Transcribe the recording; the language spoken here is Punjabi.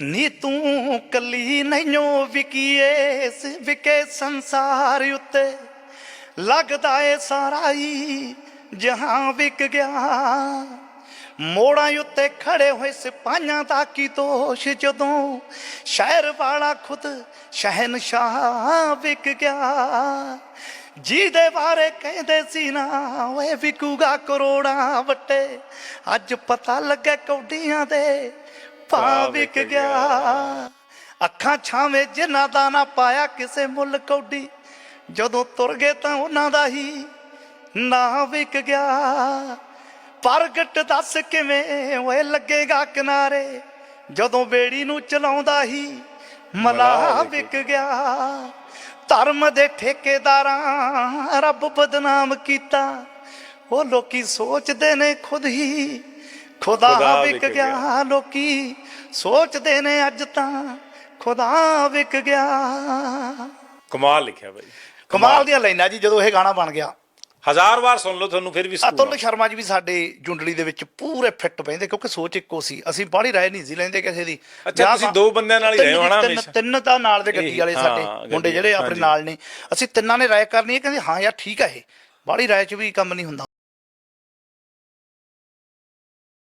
ਨੀ ਤੂੰ ਕੱਲੀ ਨਹੀਂਓ ਵਿਕੀਏ ਵਿਕੇ ਸੰਸਾਰ ਉੱਤੇ। ਲੱਗਦਾ ਏ ਸਾਰਾ ਹੀ ਜਹਾਂ ਵਿਕ ਗਿਆ। ਮੋੜਾਂ ਉੱਤੇ ਖੜੇ ਹੋਏ ਸਿਪਾਹੀਆਂ ਦਾ ਕੀ ਦੋਸ਼ ਜਦੋਂ ਸ਼ਹਿਰ ਵਾਲਾ ਖੁਦ ਸ਼ਹਿਨਸ਼ਾਹ ਵਿਕ ਗਿਆ। ਜਿਹਦੇ ਬਾਰੇ ਕਹਿੰਦੇ ਸੀ ਨਾ ਓਏ ਵਿਕੂਗਾ ਕਰੋੜਾਂ ਵੱਟੇ। ਅੱਜ ਪਤਾ ਲੱਗਾ ਕੌਡੀਆਂ ਦੇ ਪਾ ਵਿਕ ਗਿਆ। ਅੱਖਾਂ ਛਾਵੇਂ ਜਿਨ੍ਹਾਂ ਦਾ ਨਾ ਪਾਇਆ ਕਿਸੇ ਮੁੱਲ ਕੌਡੀ ਜਦੋਂ ਤੁਰ ਗਏ ਤਾਂ ਉਹਨਾਂ ਦਾ ਹੀ ਨਾ ਵਿਕ ਗਿਆ। ਪ੍ਰਗਟ ਦੱਸ ਕਿਵੇਂ ਓਏ ਲੱਗੇਗਾ ਕਿਨਾਰੇ? ਜਦੋਂ ਬੇੜੀ ਨੂੰ ਚਲਾਉਂਦਾ ਹੀ ਮਲਾਹ ਵਿਕ ਗਿਆ। ਧਰਮ ਦੇ ਠੇਕੇਦਾਰਾਂ ਰੱਬ ਬਦਨਾਮ ਕੀਤਾ। ਉਹ ਲੋਕੀ ਸੋਚਦੇ ਨੇ ਖੁਦ ਹੀ ਖੁਦਾ ਵਿਕ ਗਿਆ। ਲੋਕੀ ਸੋਚਦੇ ਨੇ ਅੱਜ ਤਾਂ ਖੁਦਾ ਵਿਕ ਗਿਆ। ਕਮਾਲ ਲਿਖਿਆ ਬਾਈ। ਕਮਾਲ ਦੀਆਂ ਲਾਈਨਾਂ ਜੀ ਜਦੋਂ ਇਹ ਗਾਣਾ ਬਣ ਗਿਆ। ਹਜ਼ਾਰ ਵਾਰ ਸੁਣ ਲਓ ਤੁਹਾਨੂੰ ਫਿਰ ਵੀ ਅਤੁਲ ਸ਼ਰਮਾ ਜੀ ਵੀ ਸਾਡੇ ਜੁੰਡਲੀ ਦੇ ਵਿੱਚ ਪੂਰੇ ਫਿੱਟ ਪੈਂਦੇ ਕਿਉਂਕਿ ਸੋਚ ਇੱਕੋ ਸੀ। ਅਸੀਂ ਬਾਹਲੀ ਰਾਏ ਨਹੀਂ ਸੀ ਲੈਂਦੇ ਕਿਸੇ ਦੀ। ਅੱਛਾ, ਤੁਸੀਂ ਦੋ ਬੰਦਿਆਂ ਨਾਲ ਹੀ ਰਹੇ ਹੋ ਜੀ, ਨਾ ਤਿੰਨ- ਹਮੇਸ਼ਾ। ਤਿੰਨ ਤਾਂ ਨਾਲ ਦੇ ਗੱਡੀ ਵਾਲੇ ਸਾਡੇ ਮੁੰਡੇ ਜਿਹੜੇ ਆਪਣੇ। ਨਾਲ ਨੇ। ਅਸੀਂ ਤਿੰਨਾਂ ਨੇ ਰਾਏ ਕਰਨੀ ਹੈ ਕਹਿੰਦੇ ਹਾਂ ਯਾਰ ਠੀਕ ਹੈ ਇਹ। ਬਾਹਲੀ ਰਾਏ 'ਚ ਵੀ ਕੰਮ ਨਹੀਂ ਹੁੰਦਾ।